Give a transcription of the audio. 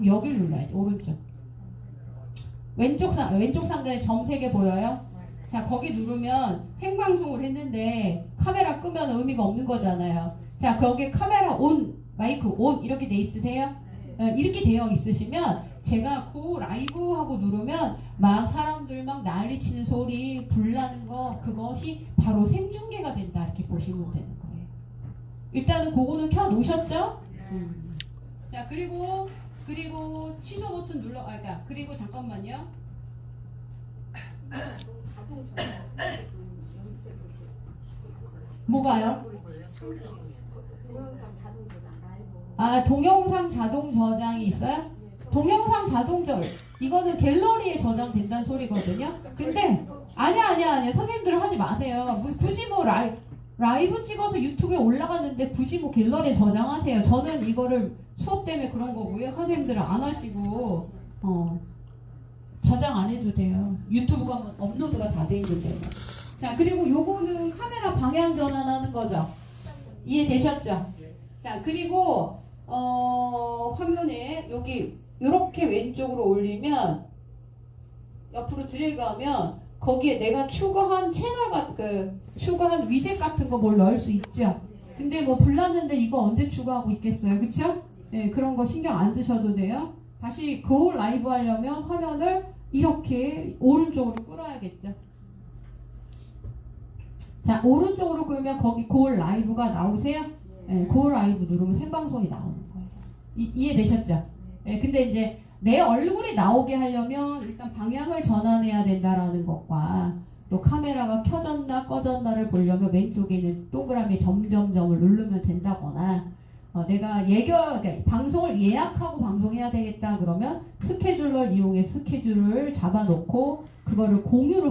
그럼 여길 눌러야지 오른쪽. 왼쪽 상 왼쪽 상단에 점세개 보여요? 자 거기 누르면 생방송을 했는데 카메라 끄면 의미가 없는 거잖아요. 자 거기 카메라 온 마이크 온 이렇게 돼 있으세요? 어, 이렇게 되어 있으시면 제가 고 라이브 하고 누르면 막 사람들 막 난리치는 소리 불나는 거 그것이 바로 생중계가 된다 이렇게 보시면 되는 거예요. 일단은 그거는 켜 놓으셨죠? 음. 자 그리고 그리고 취소 버튼 눌러 아 그러니까 그리고 잠깐만요. 뭐가요? 동영상 자동 저장 라이브 아 동영상 자동 저장이 있어요? 동영상 자동 저 이거는 갤러리에 저장된다는 소리거든요. 근데 아니야 아니야 아니야 선생님들 하지 마세요. 뭐 굳이 뭐 라이, 라이브 찍어서 유튜브에 올라갔는데 굳이 뭐 갤러리에 저장하세요. 저는 이거를 수업 때문에 그런 거고요. 선생님들은 안 하시고 어 저장 안 해도 돼요. 유튜브가 뭐 업로드가 다 돼 있는데. 자 그리고 요거는 카메라 방향 전환하는 거죠. 이해되셨죠? 자 그리고 어, 화면에 여기 이렇게 왼쪽으로 올리면 옆으로 드래그하면 거기에 내가 추가한 채널 같, 그 추가한 위젯 같은 거 뭘 넣을 수 있죠. 근데 뭐 불났는데 이거 언제 추가하고 있겠어요, 그렇죠? 네, 그런 거 신경 안 쓰셔도 돼요. 다시 그 라이브 하려면 화면을 이렇게 오른쪽으로 끌어야겠죠. 자 오른쪽으로 끌면 거기 고 라이브가 나오세요. 네, 고 라이브 누르면 생방송이 나오는 거예요. 이, 이해되셨죠? 예, 근데 이제 내 얼굴이 나오게 하려면 일단 방향을 전환해야 된다라는 것과 또 카메라가 켜졌나 꺼졌나를 보려면 왼쪽에 있는 동그라미 점점점을 누르면 된다거나 어, 내가 예결 그러니까 방송을 예약하고 방송해야 되겠다 그러면 스케줄러를 이용해 스케줄을 잡아놓고 그거를 공유를